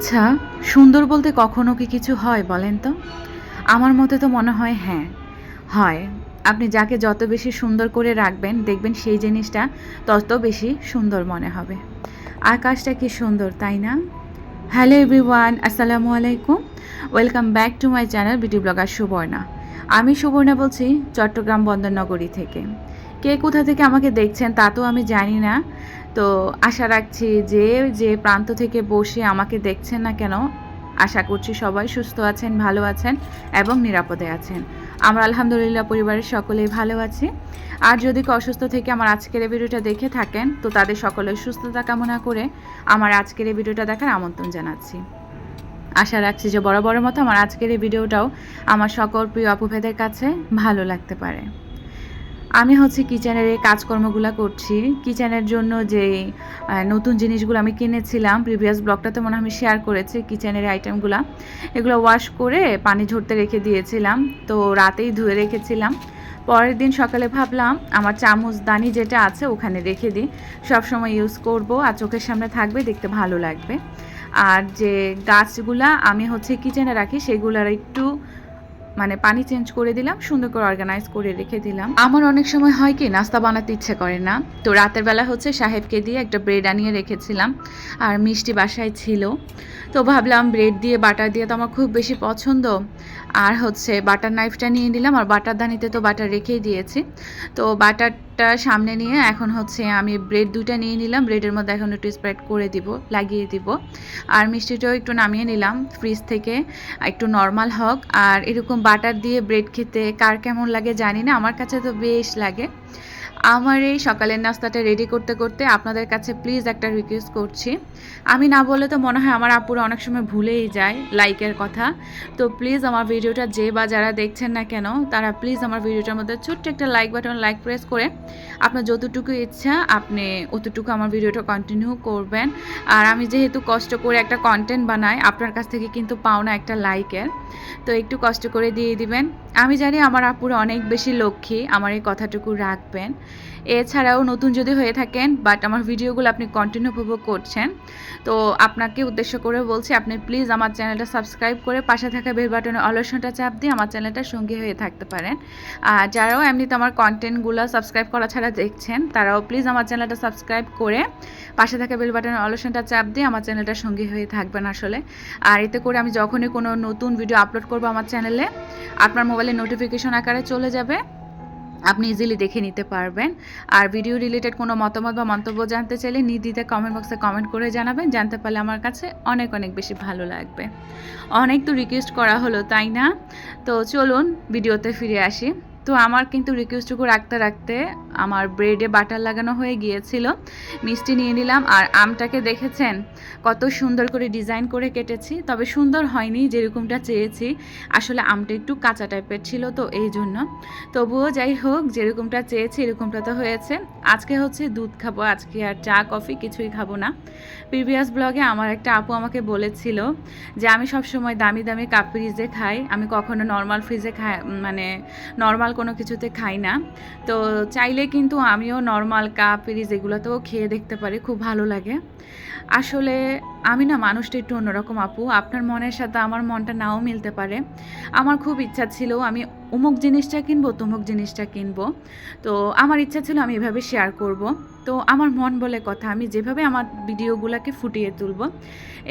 আচ্ছা সুন্দর বলতে কখনো কি কিছু হয় বলেন তো? আমার মতে তো মনে হয় হ্যাঁ। হয়। আপনি যাকে যত বেশি সুন্দর করে রাখবেন, দেখবেন সেই জিনিসটা তত বেশি সুন্দর মনে হবে। আকাশটা কি সুন্দর, তাই না? হ্যালো এভরিওয়ান, আসসালামু আলাইকুম। Welcome back to my channel beauty blogger Suborna. আমি সুবর্ণা বলছি চট্টগ্রাম বন্দরনগরী থেকে। কে কোথা থেকে আমাকে দেখছেন তা তো আমি জানি না। তো আশা রাখছি যে যে প্রান্ত থেকে বসে আমাকে দেখছেন না কেন, আশা করছি সবাই সুস্থ আছেন, ভালো আছেন এবং নিরাপদে আছেন। আমরা আলহামদুলিল্লাহ পরিবারের সকলেই ভালো আছি। আর যদি অসুস্থ থেকে আমার আজকের এই ভিডিওটা দেখে থাকেন, তো তাদের সকলের সুস্থতা কামনা করে আমার আজকের এই ভিডিওটা দেখার আমন্ত্রণ জানাচ্ছি। আশা রাখছি যে বড় বড় মতো আমার আজকের এই ভিডিওটাও আমার সকল প্রিয় আপুভেদের কাছে ভালো লাগতে পারে। আমি হচ্ছে কিচেনের এই কাজকর্মগুলো করছি। কিচেনের জন্য যে নতুন জিনিসগুলো আমি কিনেছিলাম, প্রিভিয়াস ব্লগটাতে মনে হয় আমি শেয়ার করেছি কিচেনের আইটেমগুলো। এগুলো ওয়াশ করে পানি ঝরতে রেখে দিয়েছিলাম, তো রাতেই ধুয়ে রেখেছিলাম। পরের দিন সকালে ভাবলাম, আমার চামচ দানি যেটা আছে ওখানে রেখে দিই। সবসময় ইউজ করব আর চোখের সামনে থাকবে, দেখতে ভালো লাগবে। আর যে গাছগুলা আমি হচ্ছে কিচেনে রাখি, সেগুলার একটু মানে পানি চেঞ্জ করে দিলাম, সুন্দর করে অর্গানাইজ করে রেখে দিলাম। আমার অনেক সময় হয় কি, নাস্তা বানাতে ইচ্ছে করে না। তো রাতের বেলা হচ্ছে সাহেবকে দিয়ে একটা ব্রেড আনিয়ে রেখেছিলাম, আর মিষ্টি বাসায় ছিল। তো ভাবলাম ব্রেড দিয়ে বাটার দিয়ে তো আমার খুব বেশি পছন্দ। আর হচ্ছে বাটার নাইফটা নিয়ে নিলাম, আর বাটার দানিতে তো বাটার রেখেই দিয়েছি। তো বাটারটা সামনে নিয়ে এখন হচ্ছে আমি ব্রেড দুইটা নিয়ে নিলাম ব্রেডের মধ্যে এখন একটু স্প্রেড করে দিব, লাগিয়ে দিব। আর মিষ্টিটাও একটু নামিয়ে নিলাম ফ্রিজ থেকে একটু নর্মাল হোক। আর এরকম বাটার দিয়ে ব্রেড খেতে কার কেমন লাগে জানি না, আমার কাছে তো বেশ লাগে। আমার এই সকালের নাস্তাটা রেডি করতে করতে আপনাদের কাছে প্লিজ একটা রিকোয়েস্ট করছি। আমি না বললে তো মনে হয় আমার আপুরা অনেক সময় ভুলেই যায় লাইকের কথা। তো প্লিজ আমার ভিডিওটা যে বা যারা দেখছেন না কেন, তারা প্লিজ আমার ভিডিওটার মধ্যে ছোট্ট একটা লাইক বাটন লাইক প্রেস করে আপনার যতটুকু ইচ্ছা আপনি অতটুকু আমার ভিডিওটা কন্টিনিউ করবেন। আর আমি যেহেতু কষ্ট করে একটা কন্টেন্ট বানাই, আপনার কাছ থেকে কিন্তু পাওনা একটা লাইকের তো একটু কষ্ট করে দিয়ে দিবেন। আমি জানি আমার আপুরা অনেক বেশি লক্ষ্মী, আমার এই কথাটুকু রাখবেন। এছাড়াও নতুন যদি হয়ে থাকেন বাট আমার ভিডিওগুলো আপনি কন্টিনিউ উপভোগ করছেন, তো আপনাকে উদ্দেশ্য করে বলছি, আপনি প্লিজ আমার চ্যানেলটা সাবস্ক্রাইব করে পাশে থাকা বেল বাটনে অলসনটা চাপ দিয়ে আমার চ্যানেলটার সঙ্গী হয়ে থাকতে পারেন। আর যারাও এমনিতে আমার কন্টেন্টগুলো সাবস্ক্রাইব করা ছাড়া দেখছেন, তারাও প্লিজ আমার চ্যানেলটা সাবস্ক্রাইব করে পাশে থাকা বেল বাটনের অলসনটা চাপ দিয়ে আমার চ্যানেলটার সঙ্গী হয়ে থাকবেন আসলে। আর এতে করে আমি যখনই কোনো নতুন ভিডিও আপলোড করব আমার চ্যানেলে আপনার মোবাইলে নোটিফিকেশন আকারে চলে যাবে। আপনি ইজিলি দেখে নিতে পারবেন। আর ভিডিও রিলেটেড কোনো মতামত বা মন্তব্য জানতে চাইলে নিদিতে কমেন্ট বক্সে কমেন্ট করে জানাবেন। জানতে পারলে আমার কাছে অনেক অনেক বেশি ভালো লাগবে। অনেক তো রিকোয়েস্ট করা হলো, তাই না? তো চলুন ভিডিওতে ফিরে আসি। তো আমার কিন্তু রিকোয়েস্টটুকু রাখতে রাখতে আমার ব্রেডে বাটার লাগানো হয়ে গিয়েছিল। মিষ্টি নিয়ে নিলাম আর আমটাকে দেখেছেন? কত সুন্দর করে ডিজাইন করে কেটেছি। তবে সুন্দর হয়নি যেরকমটা চেয়েছি। আসলে আমটা একটু কাঁচা টাইপের ছিল তো এই জন্য। তবুও যাই হোক, যেরকমটা চেয়েছি এরকমটা তো হয়েছে। আজকে হচ্ছে দুধ খাব, আজকে আর চা, কফি কিছুই খাব না। প্রিভিয়াস ব্লগে আমার একটা আপু আমাকে বলেছিল যে, আমি সব সময় দামি দামি কাপ ফ্রিজে খাই। আমি কখনো নর্মাল ফ্রিজে খাই মানে নর্মাল কোনো কিছুতে খাই না। তো চাইলে কিন্তু আমিও নর্মাল কাপ ফ্রিজ এগুলোতেও খেয়ে দেখতে পারি, খুব ভালো লাগে। আসলে আমি না মানুষটা একটু অন্যরকম, আপু। আপনার মনের সাথে আমার মনটা নাও মিলতে পারে। আমার খুব ইচ্ছা ছিল আমি অমুক জিনিসটা কিনবো, তমুক জিনিসটা কিনবো। তো আমার ইচ্ছা ছিল আমি এভাবে শেয়ার করব। তো আমার মন বলে কথা, আমি যেভাবে আমার ভিডিওগুলোকে ফুটিয়ে তুলব,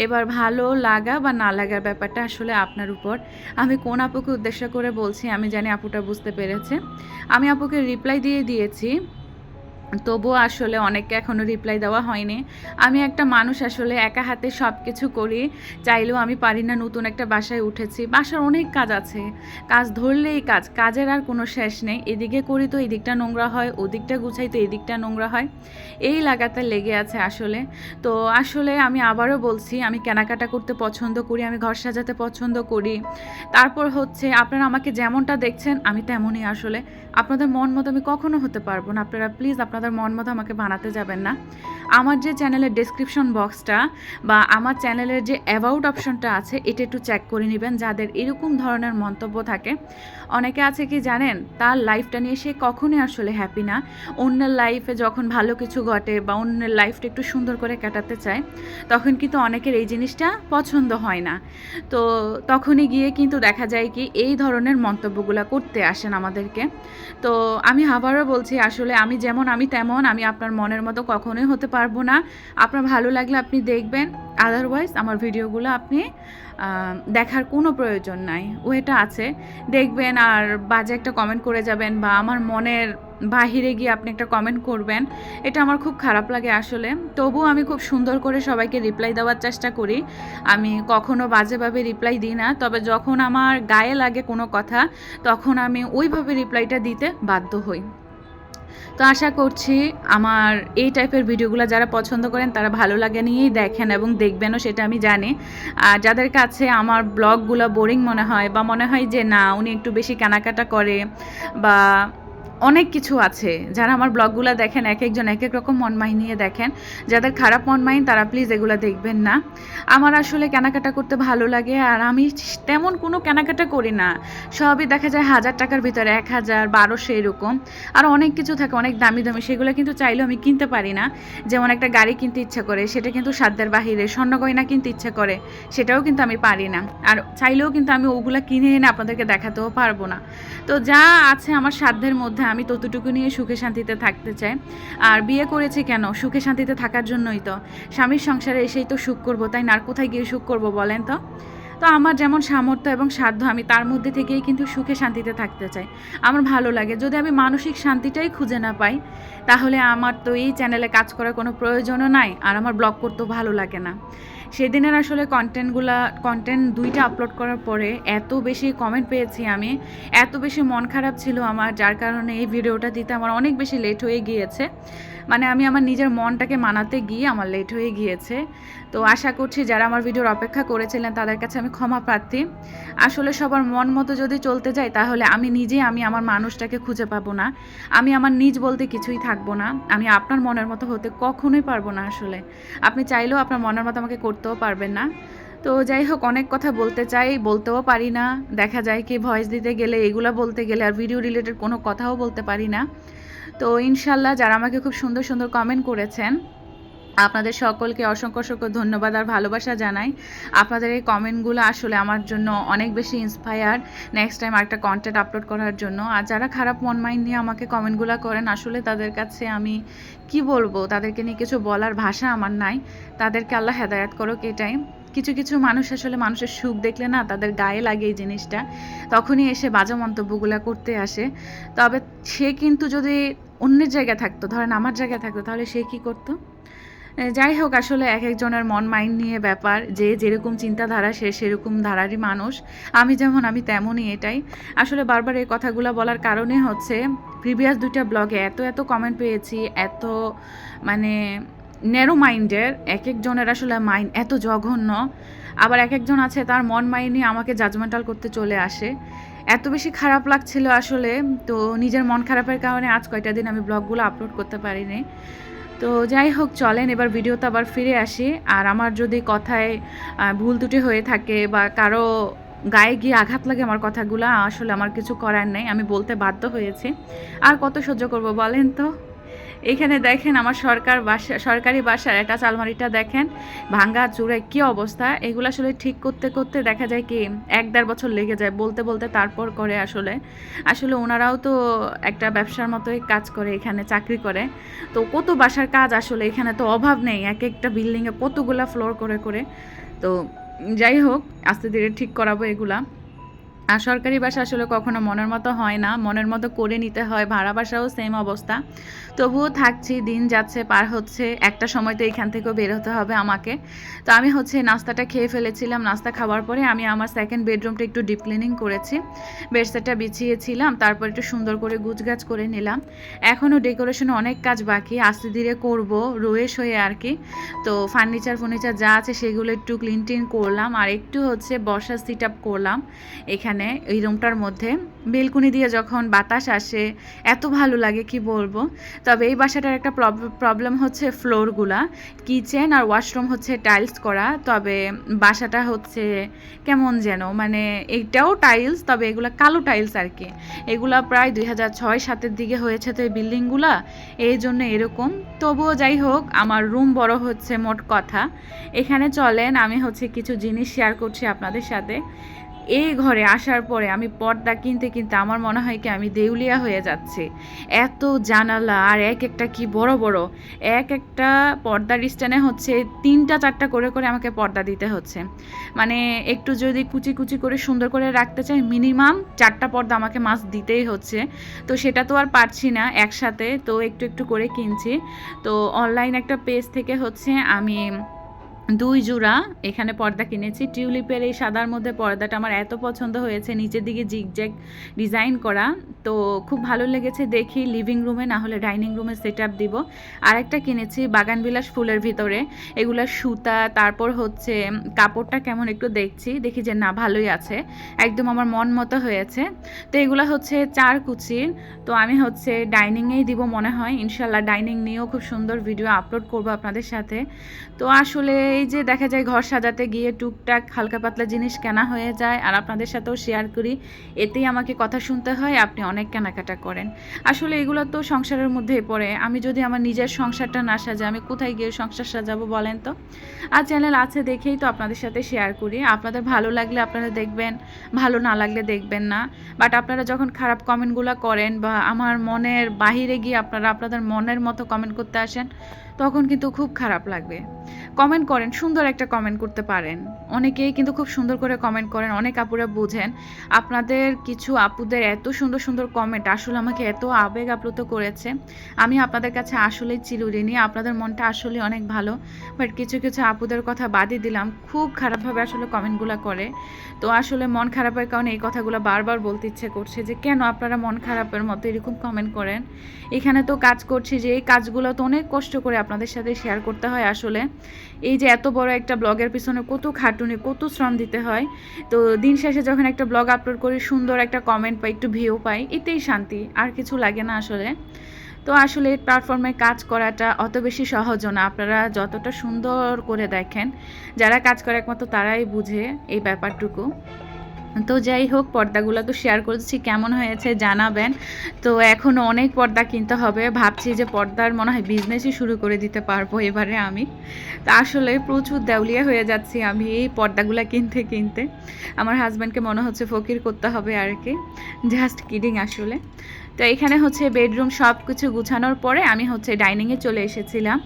এবার ভালো লাগা বা না লাগার ব্যাপারটা আসলে আপনার উপর। আমি কোন আপুকে উদ্দেশ্য করে বলছি আমি জানি আপুটা বুঝতে পেরেছে। আমি আপুকে রিপ্লাই দিয়ে দিয়েছি তবুও আসলে অনেককে এখনও রিপ্লাই দেওয়া হয়নি। আমি একটা মানুষ আসলে একা হাতে সব কিছু করি, চাইলেও আমি পারি না নতুন একটা বাসায় উঠেছি। বাসার অনেক কাজ আছে। কাজ ধরলেই কাজ, কাজের আর কোনো শেষ নেই। এদিকে করি তো এদিকটা নোংরা হয়, ওদিকটা গুছাই তো এদিকটা নোংরা হয়। এই লাগাতার লেগে আছে আসলে। তো আসলে আমি আবারও বলছি, আমি কেনাকাটা করতে পছন্দ করি, আমি ঘর সাজাতে পছন্দ করি। তারপর হচ্ছে আপনারা আমাকে যেমনটা দেখছেন, আমি তেমনই আসলে। আপনাদের মন মতো আমি কখনো হতে পারব না। আপনারা প্লিজ আপনাদের আপনাদের মন মতো আমাকে বানাতে যাবেন না। আমার যে চ্যানেলের ডেসক্রিপশন বক্সটা বা আমার চ্যানেলের যে অ্যাবাউট অপশনটা আছে, এটা একটু চেক করে নেবেন। যাদের এরকম ধরনের মন্তব্য থাকে, অনেকে আছে কি জানেন, তার লাইফটা নিয়ে সে কখনোই আসলে হ্যাপি না। অন্যের লাইফে যখন ভালো কিছু ঘটে বা অন্যের লাইফটা একটু সুন্দর করে কাটাতে চায়, তখন কিন্তু অনেকের এই জিনিসটা পছন্দ হয় না। তো তখনই গিয়ে কিন্তু দেখা যায় কি, এই ধরনের মন্তব্যগুলো করতে আসেন আমাদেরকে। তো আমি আবারও বলছি, আসলে আমি যেমন, আমি তেমন, আমি আপনার মনের মতো কখনোই হতে পারব না। আপনার ভালো লাগলে আপনি দেখবেন। আদারওয়াইজ আমার ভিডিওগুলো আপনি দেখার কোনো প্রয়োজন নাই। ওয়েটা আছে। দেখবেন আর বাজে একটা কমেন্ট করে যাবেন বা আমার মনের বাহিরে গিয়ে আপনি একটা কমেন্ট করবেন। এটা আমার খুব খারাপ লাগে আসলে। তবুও আমি খুব সুন্দর করে সবাইকে রিপ্লাই দেওয়ার চেষ্টা করি। আমি কখনো বাজেভাবে রিপ্লাই দিই না। তবে যখন আমার গায়ে লাগে কোনো কথা, তখন আমি ওইভাবে রিপ্লাইটা দিতে বাধ্য হই। তো আশা করছি আমার এই টাইপের ভিডিওগুলো যারা পছন্দ করেন, তারা ভালো লাগে নিয়েই দেখেন এবং দেখবেনও, সেটা আমি জানি। আর যাদের কাছে আমার ব্লগগুলো বোরিং মনে হয় বা মনে হয় যে না, উনি একটু বেশি কেনাকাটা করে বা অনেক কিছু আছে। যারা আমার ব্লগগুলো দেখেন এক একজন এক এক রকম মন মাইন নিয়ে দেখেন। যাদের খারাপ মন মাইন, তারা প্লিজ এগুলো দেখবেন না। আমার আসলে কেনাকাটা করতে ভালো লাগে আর আমি তেমন কোনো কেনাকাটা করি না। সবই দেখা যায় হাজার টাকার ভিতরে, এক হাজার, বারোশো এরকম। আর অনেক কিছু থাকে, অনেক দামি দামি। সেগুলো কিন্তু চাইলেও আমি কিনতে পারি না। যেমন একটা গাড়ি কিনতে ইচ্ছা করে, সেটা কিন্তু সাধ্যের বাহিরে। স্বর্ণ গয়না কিনতে ইচ্ছা করে, সেটাও কিন্তু আমি পারি না। আর চাইলেও কিন্তু আমি ওগুলা কিনে এনে আপনাদেরকে দেখাতেও পারব না। তো যা আছে আমার সাধ্যের মধ্যে আমি ততটুকু নিয়ে সুখে শান্তিতে থাকতে চাই। আর বিয়ে করেছি কেন? সুখে শান্তিতে থাকার জন্যই তো। স্বামীর সংসারে এসেই তো সুখ করব, তাই না? আর কোথায় গিয়ে সুখ করব বলেন তো? তো আমার যেমন সামর্থ্য এবং সাধ্য, আমি তার মধ্যে থেকেই কিন্তু সুখে শান্তিতে থাকতে চাই। আমার ভালো লাগে। যদি আমি মানসিক শান্তিটাই খুঁজে না পাই তাহলে আমার তো এই চ্যানেলে কাজ করার কোনো প্রয়োজনও নাই, আর আমার ব্লগ করতেও ভালো লাগে না। সেদিনের আসলে কন্টেন্টগুলা, কন্টেন্ট দুইটা আপলোড করার পরে এত বেশি কমেন্ট পেয়েছি আমি, এত বেশি মন খারাপ ছিল আমার, যার কারণে এই ভিডিওটা দিতে আমার অনেক বেশি লেট হয়ে গিয়েছে। মানে আমি আমার নিজের মনটাকে মানাতে গিয়ে আমার লেট হয়ে গিয়েছে। তো আশা করছি যারা আমার ভিডিওর অপেক্ষা করেছিলেন তাদের কাছে আমি ক্ষমা প্রার্থী। আসলে সবার মন মতো যদি চলতে যাই তাহলে আমি নিজে, আমি আমার মানুষটাকে খুঁজে পাবো না। আমি আমার নিজ বলতে কিছুই থাকব না। আমি আপনার মনের মতো হতে কখনোই পারব না আসলে। আপনি চাইলেও আপনার মনের মতো আমাকে করতেও পারবেন না। তো যাই হোক, অনেক কথা বলতে চাই, বলতেও পারি না। দেখা যায় কি ভয়েস দিতে গেলে এগুলো বলতে গেলে আর ভিডিও রিলেটেড কোনো কথাও বলতে পারি না। তো ইনশাল্লাহ যারা আমাকে খুব সুন্দর সুন্দর কমেন্ট করেছেন আপনাদের সকলকে অসংখ্য অসংখ্য ধন্যবাদ আর ভালোবাসা জানাই। আপনাদের এই কমেন্টগুলো আসলে আমার জন্য অনেক বেশি ইন্সপায়ার নেক্সট টাইম একটা কন্টেন্ট আপলোড করার জন্য। আর যারা খারাপ মন মাইন্ড নিয়ে আমাকে কমেন্টগুলো করেন, আসলে তাদের কাছে আমি কি বলব? তাদেরকে নিয়ে কিছু বলার ভাষা আমার নাই। তাদেরকে আল্লাহ হেদায়াত করুক এটাই। কিছু কিছু মানুষ আসলে মানুষের সুখ দেখলে না তাদের গায়ে লাগে এই জিনিসটা। তখনই এসে বাজে মন্তব্যগুলো করতে আসে। তবে সে কিন্তু যদি অন্যের জায়গায় থাকতো, ধরেন আমার জায়গায় থাকতো, তাহলে সে কি করতো? যাই হোক, আসলে এক একজনের মন মাইন্ড নিয়ে ব্যাপার। যে যেরকম চিন্তাধারা, সে সেরকম ধারারই মানুষ। আমি যেমন, আমি তেমনই এটাই। আসলে বারবার এই কথাগুলো বলার কারণে হচ্ছে, প্রিভিয়াস দুইটা ব্লগে এত এত কমেন্ট পেয়েছি, এত মানে ন্যারো মাইন্ডের এক একজনের আসলে মাইন্ড এত জঘন্য। আবার এক একজন আছে, তার মন মাইন্ড আমাকে জাজমেন্টাল করতে চলে আসে। এত বেশি খারাপ লাগছিল আসলে, তো নিজের মন খারাপের কারণে আজ কয়টা দিন আমি ব্লগগুলো আপলোড করতে পারিনি। তো যাই হোক, চলেন, এবার ভিডিওতে আবার ফিরে আসি। আর আমার যদি কথায় ভুল ত্রুটি হয়ে থাকে বা কারও গায়ে গিয়ে আঘাত লাগে আমার কথাগুলো, আসলে আমার কিছু করার নেই। আমি বলতে বাধ্য হয়েছি। আর কত সহ্য করব বলেন তো? এখানে দেখেন আমার সরকার বাসা, সরকারি বাসার অ্যাটাচ আলমারিটা দেখেন। ভাঙ্গা চূড়ায় কী অবস্থা? এগুলো আসলে ঠিক করতে করতে দেখা যায় কি, এক দেড় বছর লেগে যায়, বলতে বলতে তারপর করে আসলে। আসলে ওনারাও তো একটা ব্যবসার মতোই কাজ করে, এখানে চাকরি করে। তো কত বাসার কাজ আসলে এখানে তো অভাব নেই, এক একটা বিল্ডিংয়ে কতগুলা ফ্লোর করে করে। তো যাই হোক, আস্তে ধীরে ঠিক করাবো এগুলা। আর সরকারি বাসা আসলে কখনো মনের মতো হয় না। মনের মতো করে নিতে হয়। ভাড়া বাসাও সেম অবস্থা। তবুও থাকছি, দিন যাচ্ছে, পার হচ্ছে। একটা সময় তো এখান থেকেও বের হতে হবে আমাকে। তো আমি হচ্ছে নাস্তাটা খেয়ে ফেলেছিলাম। নাস্তা খাওয়ার পরে আমি আমার সেকেন্ড বেডরুমটা একটু ডিপ ক্লিনিং করেছি। বেডসেটটা বিছিয়েছিলাম। তারপর একটু সুন্দর করে গুছগাছ করে নিলাম। এখনও ডেকোরেশনে অনেক কাজ বাকি। আস্তে ধীরে করব, রোয়েশ হয়ে আর কি। তো ফার্নিচার ফার্নিচার যা আছে সেগুলো একটু ক্লিন টিন করলাম। আর একটু হচ্ছে বসার সিট আপ করলাম। এখানে এখানে, এই রুমটার মধ্যে। বেলকুনি দিয়ে যখন বাতাস আসে, এত ভালো লাগে, কি বলব? তবে এই বাসাটার একটা প্রবলেম হচ্ছে ফ্লোরগুলা। কিচেন আর ওয়াশরুম হচ্ছে টাইলস করা, তবে বাসাটা হচ্ছে কেমন যেন মানে এইটাও টাইলস, তবে এগুলা কালো টাইলস আর কি। এগুলা প্রায় দুই হাজার ছয় সাতের দিকে হয়েছে তো এই বিল্ডিংগুলা, এই জন্য এরকম। তবুও যাই হোক, আমার রুম বড় হচ্ছে মোট কথা। এখানে চলেন, আমি হচ্ছে কিছু জিনিস শেয়ার করছি আপনাদের সাথে। এই ঘরে আসার পরে আমি পর্দা কিনতে কিনতে আমার মনে হয় কি আমি দেউলিয়া হয়ে যাচ্ছে। এত জানালা আর এক একটা কি বড় বড়? এক একটা পর্দার স্ট্যান্ডে হচ্ছে তিনটা চারটা করে করে আমাকে পর্দা দিতে হচ্ছে। মানে একটু যদি কুচি কুচি করে সুন্দর করে রাখতে চাই, মিনিমাম চারটা পর্দা আমাকে মাছ দিতেই হচ্ছে। তো সেটা তো আর পারছি না একসাথে, তো একটু একটু করে কিনছি। তো অনলাইন একটা পেজ থেকে হচ্ছে আমি দুই জোড়া, এখানে পর্দা কিনেছি। টিউলিপের এই সাদার মধ্যে পর্দাটা আমার এত পছন্দ হয়েছে, নিচের দিকে জিগজ্যাগ ডিজাইন করা। তো খুব ভালো লেগেছে দেখি লিভিং রুমে না হলে ডাইনিং রুমে সেট আপ দিব। আরেকটা কিনেছি বাগানবিলাস ফুলের ভিতরে। এগুলা সুতা, তারপর হচ্ছে কাপড়টা কেমন একটু দেখছি, দেখি যে না, ভালোই আছে। একদম আমার মন মতো হয়েছে। তো এগুলো হচ্ছে চার কুচির তো আমি হচ্ছে ডাইনিংয়েই দিব মনে হয়। ইনশাল্লাহ ডাইনিং নিয়েও খুব সুন্দর ভিডিও আপলোড করব আপনাদের সাথে। তো আসলে এই যে দেখা যায় ঘর সাজাতে গিয়ে টুকটাক হালকা পাতলা জিনিস কেনা হয়ে যায়, আর আপনাদের সাথেও শেয়ার করি। এতেই আমাকে কথা শুনতে হয়, আপনি অনেক কেনাকাটা করেন। আসলে এগুলো তো সংসারের মধ্যেই পড়ে। আমি যদি আমার নিজের সংসারটা না সাজে আমি কোথায় গিয়ে সংসার সাজাবো বলেন তো? আর চ্যানেল আছে দেখেই তো আপনাদের সাথে শেয়ার করি। আপনাদের ভালো লাগলে আপনারা দেখবেন, ভালো না লাগলে দেখবেন না। বাট আপনারা যখন খারাপ কমেন্টগুলো করেন বা আমার মনের বাহিরে গিয়ে আপনারা আপনাদের মনের মতো কমেন্ট করতে আসেন তখন কিন্তু খুব খারাপ লাগবে। কমেন্ট করেন, সুন্দর একটা কমেন্ট করতে পারেন। অনেকেই কিন্তু খুব সুন্দর করে কমেন্ট করেন, অনেক আপুরা বুঝেন, আপনাদের কিছু আপুদের এত সুন্দর সুন্দর কমেন্ট আসলে আমাকে এত আবেগ আপ্লুত করেছে। আমি আপনাদের কাছে আসলেই চিরুরিনি আপনাদের মনটা আসলে অনেক ভালো বাট কিছু কিছু আপুদের কথা বাদই দিলাম, খুব খারাপভাবে আসলে কমেন্টগুলো করে। তো আসলে মন খারাপের কারণে এই কথাগুলো বারবার বলতে ইচ্ছে করছে যে, কেন আপনারা মন খারাপের মতো এরকম কমেন্ট করেন? এখানে তো কাজ করছি যে, এই কাজগুলো তো অনেক কষ্ট করে আপনাদের সাথে শেয়ার করতে হয় আসলে। এই যে এত বড় একটা ব্লগের পিছনে কত খাটুনি, কত শ্রম দিতে হয়। তো দিন শেষে যখন একটা ব্লগ আপলোড করি, সুন্দর একটা কমেন্ট পাই একটু ভিউ পাই, এতেই শান্তি, আর কিছু লাগে না আসলে। তো আসলে প্ল্যাটফর্মে কাজ করাটা অত বেশি সহজও না। আপনারা যতটা সুন্দর করে দেখেন, যারা কাজ করে একমাত্র তারাই বুঝে এই ব্যাপারটুকু। তো যাই হোক, পর্দাগুলো তো শেয়ার করছি, কেমন হয়েছে জানাবেন। তো এখন অনেক পর্দা কিনতে হবে, ভাবছি যে পর্দার মনে হয় বিজনেসই শুরু করে দিতে পারব এবারে আমি। তা আসলে প্রচুর দেউলিয়া হয়ে যাচ্ছি আমি এই পর্দাগুলো কিনতে কিনতে। আমার হাজব্যান্ডকে মনে হচ্ছে ফকির করতে হবে আর কি জাস্ট কিডিং আসলে। তো এখানে হচ্ছে বেডরুম সব কিছু গুছানোর পরে আমি হচ্ছে ডাইনিংয়ে চলে এসেছিলাম।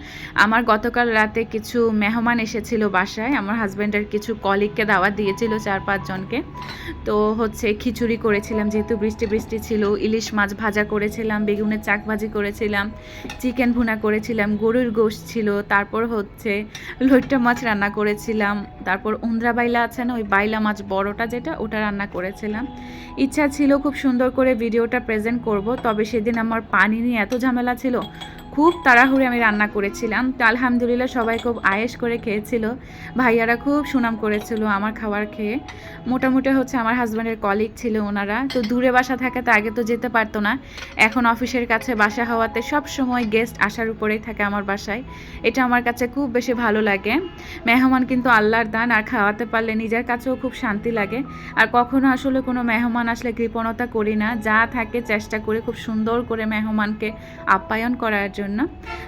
আমার গতকাল রাতে কিছু মেহমান এসেছিল বাসায়। আমার হাজব্যান্ডের কিছু কলিগকে দাওয়াত দিয়েছিল চার পাঁচজনকে তো হচ্ছে খিচুড়ি করেছিলাম, যেহেতু বৃষ্টি বৃষ্টি ছিল, ইলিশ মাছ ভাজা করেছিলাম, বেগুনের চাক ভাজি করেছিলাম, চিকেন ভুনা করেছিলাম, গরুর গোশ ছিল, তারপর হচ্ছে লইট্টা মাছ রান্না করেছিলাম, তারপর উন্দ্রা বাইলা আছে না, ওই বাইলা মাছ বড়টা যেটা, ওটা রান্না করেছিলাম। ইচ্ছা ছিল খুব সুন্দর করে ভিডিওটা প্রেজেন্ট করব। তবে সেদিন আমার পানি নিয়ে এত ঝামেলা ছিল খুব তাড়াহুড়ি আমি রান্না করেছিলাম। তো আলহামদুলিল্লাহ সবাই খুব আয়েস করে খেয়েছিল। ভাইয়ারা খুব সুনাম করেছিল আমার খাবার খেয়ে। মোটামুটি হচ্ছে আমার হাজব্যান্ডের কলিগ ছিল ওনারা। তো দূরে বাসা থাকাতে আগে তো যেতে পারতো না। এখন অফিসের কাছে বাসা হওয়াতে সব সময় গেস্ট আসার উপরেই থাকে আমার বাসায়। এটা আমার কাছে খুব বেশি ভালো লাগে। মেহমান কিন্তু আল্লাহর দান, আর খাওয়াতে পারলে নিজের কাছেও খুব শান্তি লাগে। আর কখনো আসলে কোনো মেহমান আসলে কৃপণতা করি না। যা থাকে চেষ্টা করে খুব সুন্দর করে মেহমানকে আপ্যায়ন করার জন্য।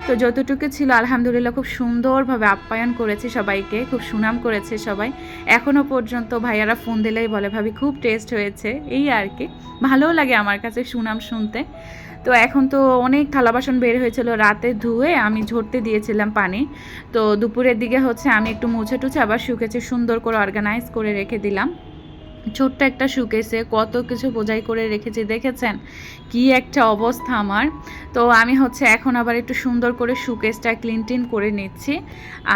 তো যতটুকু ছিল, আলহামদুলিল্লাহ খুব সুন্দরভাবে আপ্যায়ন করেছি সবাইকে, খুব সুনাম করেছে সবাই। এখনও পর্যন্ত ভাইয়ারা ফোন দিলেই বলে, ভাবি, খুব টেস্ট হয়েছে। এই আর কি। ভালোও লাগে আমার কাছে সুনাম শুনতে। তো এখন তো অনেক থালা বাসন বের হয়েছিল, রাতে ধুয়ে আমি ঝরতে দিয়েছিলাম পানি। তো দুপুরের দিকে হচ্ছে আমি একটু মুছে টুছে আবার শুকেছে সুন্দর করে অর্গানাইজ করে রেখে দিলাম। ছোট্ট একটা শুকেছে কত কিছু বোঝাই করে রেখেছি, দেখেছেন? কি একটা অবস্থা আমার। তো আমি হচ্ছে এখন আবার একটু সুন্দর করে শুকেসটা ক্লিন টিন করে নিচ্ছি।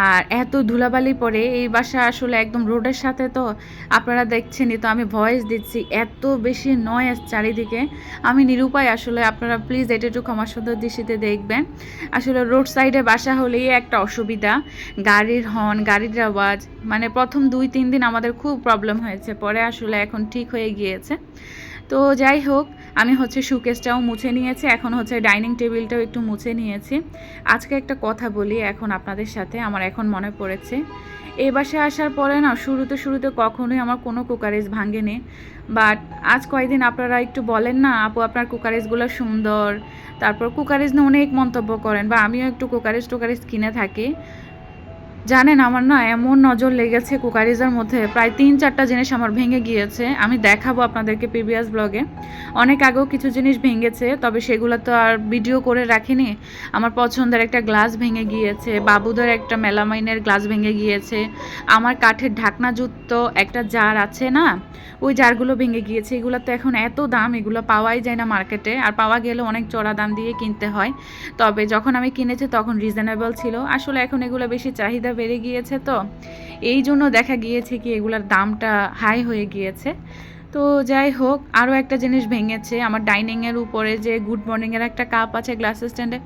আর এত ধুলাবালি পরে এই বাসা আসলে একদম রোডের সাথে তো আপনারা দেখছেনই, তো আমি ভয়েস দিচ্ছি, এত বেশি নয়েজ চারিদিকে। আমি নিরুপায় আসলে, আপনারা প্লিজ এটা একটু ক্ষমা সুন্দর দৃষ্টিতে দেখবেন। আসলে রোড সাইডে বাসা হলেই একটা অসুবিধা। গাড়ির হর্ন গাড়ির আওয়াজ মানে প্রথম দুই, তিন দিন আমাদের খুব প্রবলেম হয়েছে। পরে আসলে এখন ঠিক হয়ে গিয়েছে। তো যাই হোক, আমি হচ্ছে সুকেসটাও মুছে নিয়েছি, এখন হচ্ছে ডাইনিং টেবিলটাও একটু মুছে নিয়েছি। আজকে একটা কথা বলি এখন আপনাদের সাথে, আমার এখন মনে পড়েছে। এই বাসায় আসার পরে না, শুরুতে শুরুতে কখনোই আমার কোনো কুকারেজ ভাঙেনি। বাট আজ কয়েকদিন আপনারা একটু বলেন না, আপু আপনার কুকারেজগুলো সুন্দর, তারপর কুকারেজ নিয়ে অনেক মন্তব্য করেন, বা আমিও একটু কুকারেজ টুকারেজ কিনে থাকি। জানেন, আমার না এমন নজর লেগেছে কুকারিজের মধ্যে। প্রায় তিন চারটা জিনিস আমার ভেঙে গিয়েছে। আমি দেখাবো আপনাদেরকে প্রিভিয়াস ব্লগে। অনেক আগেও কিছু জিনিস ভেঙেছে, তবে সেগুলো তো আর ভিডিও করে রাখিনি। আমার পছন্দের একটা গ্লাস ভেঙে গিয়েছে, বাবুদের একটা মেলামাইনের গ্লাস ভেঙে গিয়েছে, আমার কাঠের ঢাকনাযুক্ত একটা জার আছে না, ওই জারগুলো ভেঙে গিয়েছে। এগুলো তো এখন এত দাম, এগুলো পাওয়াই যায় না মার্কেটে। আর পাওয়া গেলে অনেক চড়া দাম দিয়ে কিনতে হয়। তবে যখন আমি কিনেছি তখন রিজনেবল ছিল। আসলে এখন এগুলো বেশি চাহিদা বেড়ে গিয়েছে তো। এই জন্য দেখা গিয়েছে কি এগুলোর দামটা হাই হয়ে গিয়েছে। তো যাই হোক আরও একটা জিনিস ভেঙেছে। আমার ডাইনিংয়ের উপরে যে গুড মর্নিংয়ের একটা কাপ আছে গ্লাস স্ট্যান্ডে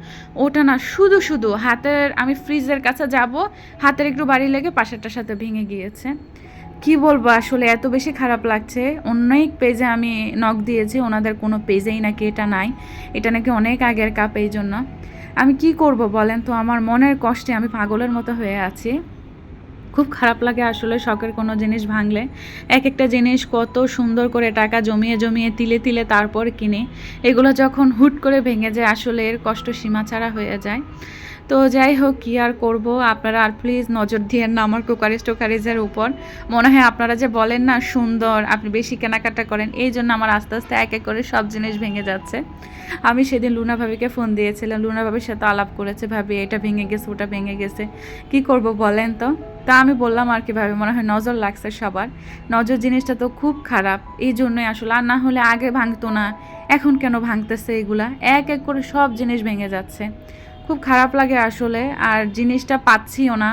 ওটা না শুধু শুধু হাতের, আমি ফ্রিজের কাছে যাব, হাতের একটু বাড়ি লেগে পাশেরটার সাথে ভেঙে গিয়েছে। কি বলব, আসলে এত বেশি খারাপ লাগছে। অনেক পেজে আমি নখ দিয়েছি, ওনাদের কোনো পেজেই নাকি এটা নাই। এটা নাকি অনেক আগের কাপ এই জন্য। আমি কি করব বলেন তো? আমার মনের কষ্টে আমি পাগলের মতো হয়ে আছি। খুব খারাপ লাগে আসলে শখের কোনো জিনিস ভাঙলে। এক একটা জিনিস কত সুন্দর করে টাকা জমিয়ে জমিয়ে তিলে তিলে তারপর কিনে, এগুলো যখন হুট করে ভেঙে যায় আসলে এর কষ্ট সীমা ছাড়া হয়ে যায়। তো যাই হোক, কী আর করব? আপনারা আর প্লিজ নজর দিয়েন না আমার কুকারিজ টুকারিজের উপর। মনে হয় আপনারা যে বলেন না সুন্দর, আপনি বেশি কেনাকাটা করেন, এই জন্য আমার আস্তে আস্তে এক এক করে সব জিনিস ভেঙে যাচ্ছে। আমি সেদিন লুনা ভাবিকে ফোন দিয়েছিলাম, লুনা ভাবির সাথে আলাপ করেছে, ভাবি, এটা ভেঙে গেছে, ওটা ভেঙে গেছে, কি করব বলেন তো? তা আমি বললাম আর কি ভাবি, মনে হয় নজর লাগছে সবার। নজর জিনিসটা তো খুব খারাপ, এই জন্যই আসলে, আর না হলে আগে ভাঙতো না, এখন কেন ভাঙতেছে এগুলা? এক এক করে সব জিনিস ভেঙে যাচ্ছে। খুব খারাপ লাগে আসলে, আর জিনিসটা পাচ্ছিও না,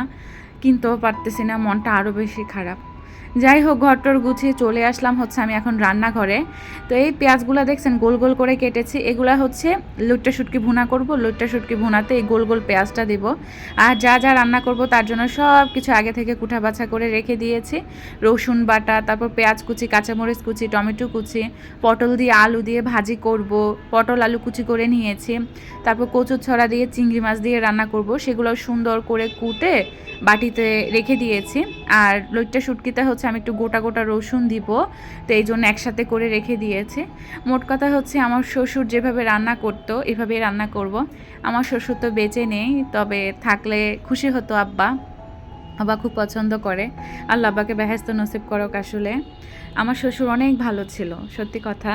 কিনতেও পারতেছি না, মনটা আরও বেশি খারাপ। যাই হোক ঘরটর গুছিয়ে চলে আসলাম হচ্ছে আমি এখন রান্নাঘরে। তো এই পেঁয়াজগুলো দেখছেন, গোল গোল করে কেটেছি। এগুলা হচ্ছে লুটটা শুটকি ভুনা করব, লুটটা শুটকি ভুনাতে এই গোল গোল পেঁয়াজটা দেব। আর যা যা রান্না করব তার জন্য সব কিছু আগে থেকে কুঠা বাছা করে রেখে দিয়েছি। রসুন বাটা, তারপর পেঁয়াজ কুচি, কাঁচামরিচ কুচি, টমেটো কুচি, পটল দিয়ে আলু দিয়ে ভাজি করব, পটল আলু কুচি করে নিয়েছি। তারপর কচুর ছড়া দিয়ে, চিংড়ি মাছ দিয়ে রান্না করব, সেগুলো সুন্দর করে কুটে বাটিতে রেখে দিয়েছি। আর লইট্টা শুটকিতে হচ্ছে আমি একটু গোটা গোটা রসুন দিব, তো এই জন্য একসাথে করে রেখে দিয়েছে। মোট কথা হচ্ছে আমার শ্বশুর যেভাবে রান্না করতো, এভাবেই রান্না করব। আমার শ্বশুর তো বেঁচে নেই, তবে থাকলে খুশি হতো আব্বা। আব্বা খুব পছন্দ করে। আল্লাহ আব্বাকে বেহেস্ত নসিব করক আসলে। আমার শ্বশুর অনেক ভালো ছিল, সত্যি কথা।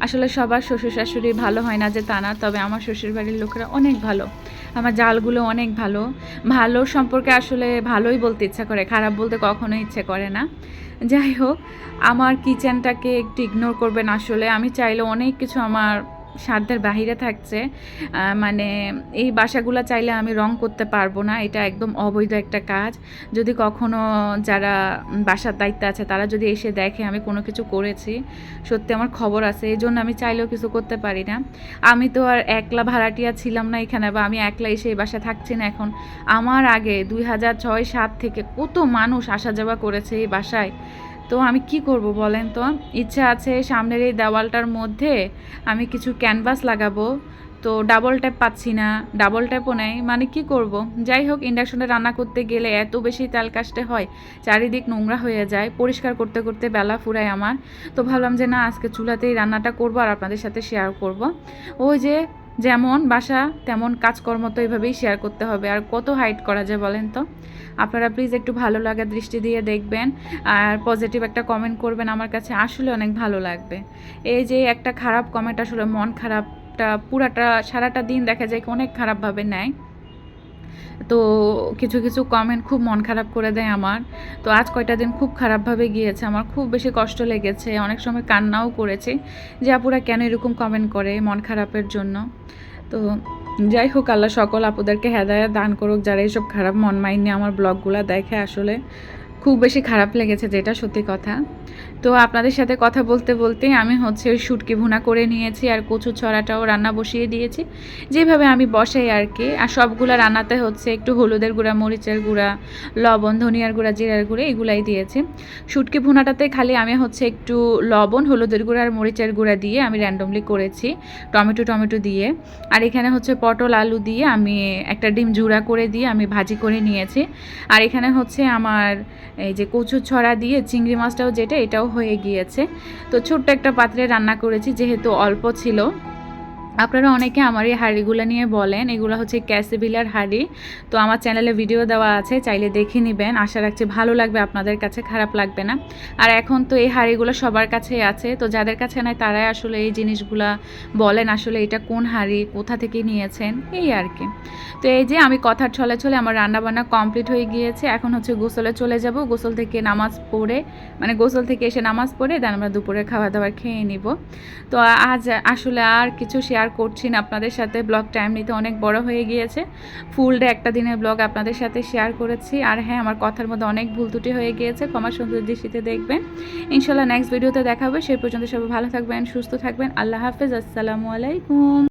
আসলে সবার শ্বশুর শাশুড়ি ভালো হয় না যে তা না, তবে আমার শ্বশুর বাড়ির লোকেরা অনেক ভালো। আমার জালগুলো অনেক ভালো। ভালো সম্পর্কে আসলে ভালোই বলতে ইচ্ছা করে, খারাপ বলতে কখনো ইচ্ছে করে না। যাই হোক, আমার কিচেনটাকে একটু ইগনোর করবেন আসলে। আমি চাইলে অনেক কিছু আমার সাধ্যের বাহিরে থাকছে মানে এই বাসাগুলো চাইলে আমি রং করতে পারব না, এটা একদম অবৈধ একটা কাজ। যদি কখনো যারা বাসার দায়িত্বে আছে, তারা যদি এসে দেখে আমি কোনো কিছু করেছি, সত্যি আমার খবর আছে এই জন্য আমি চাইলেও কিছু করতে পারি না। আমি তো আর একলা ভাড়াটিয়া ছিলাম না এখানে, বা আমি একলা এসে এই বাসায় থাকছি না এখন। আমার আগে দুই হাজার ছয় সাত থেকে কত মানুষ আসা যাওয়া করেছে এই বাসায়? তো আমি কি করব বলেন তো? ইচ্ছা আছে সামনের এই দেওয়ালটার মধ্যে আমি কিছু ক্যানভাস লাগাবো। তো ডাবল ট্যাপ পাচ্ছি না, ডাবল ট্যাপও নেই মানে কি করব? যাই হোক, ইন্ডাকশনে রান্না করতে গেলে এত বেশি তেল কাশতে হয়, চারিদিক নোংরা হয়ে যায়, পরিষ্কার করতে করতে বেলা ফুরায় আমার। তো ভাবলাম যে না, আজকে চুলাতেই রান্নাটা করব আর আপনাদের সাথে শেয়ার করব। ওই যে যেমন বাসা, তেমন কাজকর্ম তো এইভাবেই শেয়ার করতে হবে। আর কত হাইট করা যায় বলেন তো? আপনারা প্লিজ একটু ভালো লাগা দৃষ্টি দিয়ে দেখবেন। আর পজিটিভ একটা কমেন্ট করবেন আমার কাছে, আসলে অনেক ভালো লাগবে। এই যে একটা খারাপ কমেন্ট আসলে মন খারাপটা, পুরাটা, সারাটা দিন দেখা যায় অনেক খারাপভাবে নেয়। তো কিছু কিছু কমেন্ট খুব মন খারাপ করে দেয় আমার। তো আজ কয়টা দিন খুব খারাপভাবে গিয়েছে, আমার খুব বেশি কষ্ট লেগেছে, অনেক সময় কান্নাও করেছে যে, আপুরা কেন এরকম কমেন্ট করে মন খারাপের জন্য? তো যাই হোক, আল্লাহ সকল আপুদেরকে হেদায়া দান করুক, যারা এইসব খারাপ মন মাইন্ড আমার ব্লগগুলো দেখে আসলে খুব বেশি খারাপ লেগেছে, যেটা সত্যি কথা। তো আপনাদের সাথে কথা বলতে বলতে আমি হচ্ছে শুটকি ভুনা করে নিয়েছি আর কচু ছড়াটাও রান্না বসিয়ে দিয়েছি। যেভাবে আমি বসাই আর কি, আর সবগুলো রান্নাতে হচ্ছে একটু হলুদের গুঁড়া, মরিচের গুঁড়া, লবণ, ধনিয়ার গুঁড়া, জিরার গুঁড়া এগুলাই দিয়েছি। শুটকি ভুনাটাতে খালি আমি হচ্ছে একটু লবণ, হলুদের গুঁড়া আর মরিচের গুঁড়া দিয়ে আমি র্যান্ডমলি করেছি টমেটো টমেটো দিয়ে। আর এখানে হচ্ছে পটল, আলু দিয়ে আমি একটা ডিম জুড়া করে দিয়ে আমি ভাজি করে নিয়েছি। আর এখানে হচ্ছে আমার এই যে কচু ছড়া দিয়ে চিংড়ি মাছটাও যেটা, এটাও হয়ে গিয়েছে। তো ছোট্ট একটা পাত্রে রান্না করেছি যেহেতু অল্প ছিল। আপনারা অনেকে আমার এই হাঁড়িগুলো নিয়ে বলেন, এগুলো হচ্ছে ক্যাসিবিলার হাঁড়ি। তো আমার চ্যানেলে ভিডিও দেওয়া আছে, চাইলে দেখে নেবেন। আশা রাখছি ভালো লাগবে, আপনাদের কাছে খারাপ লাগবে না। আর এখন তো এই হাঁড়িগুলো সবার কাছেই আছে, তো যাদের কাছে নাই তারাই আসলে এই জিনিসগুলা বলেন আসলে এটা কোন হাঁড়ি, কোথা থেকে নিয়েছেন, এই আর কি। তো এই যে আমি কথার ছলে ছলে আমার রান্নাবান্না কমপ্লিট হয়ে গিয়েছে, এখন হচ্ছে গোসলে চলে যাব। গোসল থেকে নামাজ পড়ে মানে গোসল থেকে এসে নামাজ পড়ে, দেন আমরা দুপুরে খাওয়া দাওয়া খেয়ে নিব। তো আজ আসলে আর কিছু শেয়ার করছি না আপনাদের সাথে। ব্লগ টাইম নিতে অনেক বড় হয়ে গিয়েছে। ফুল ডে একটা দিনের ব্লগ আপনাদের সাথে শেয়ার করেছি। আর হ্যাঁ আমার কথার মধ্যে অনেক ভুল ত্রুটি হয়ে গিয়েছে। ক্ষমা সুন্দর দৃষ্টিতে দেখবেন। ইনশাল্লাহ নেক্সট ভিডিওতে দেখাবে। সেই পর্যন্ত সবাই ভালো থাকবেন, সুস্থ থাকবেন। আল্লাহ হাফেজ। আসসালামু আলাইকুম।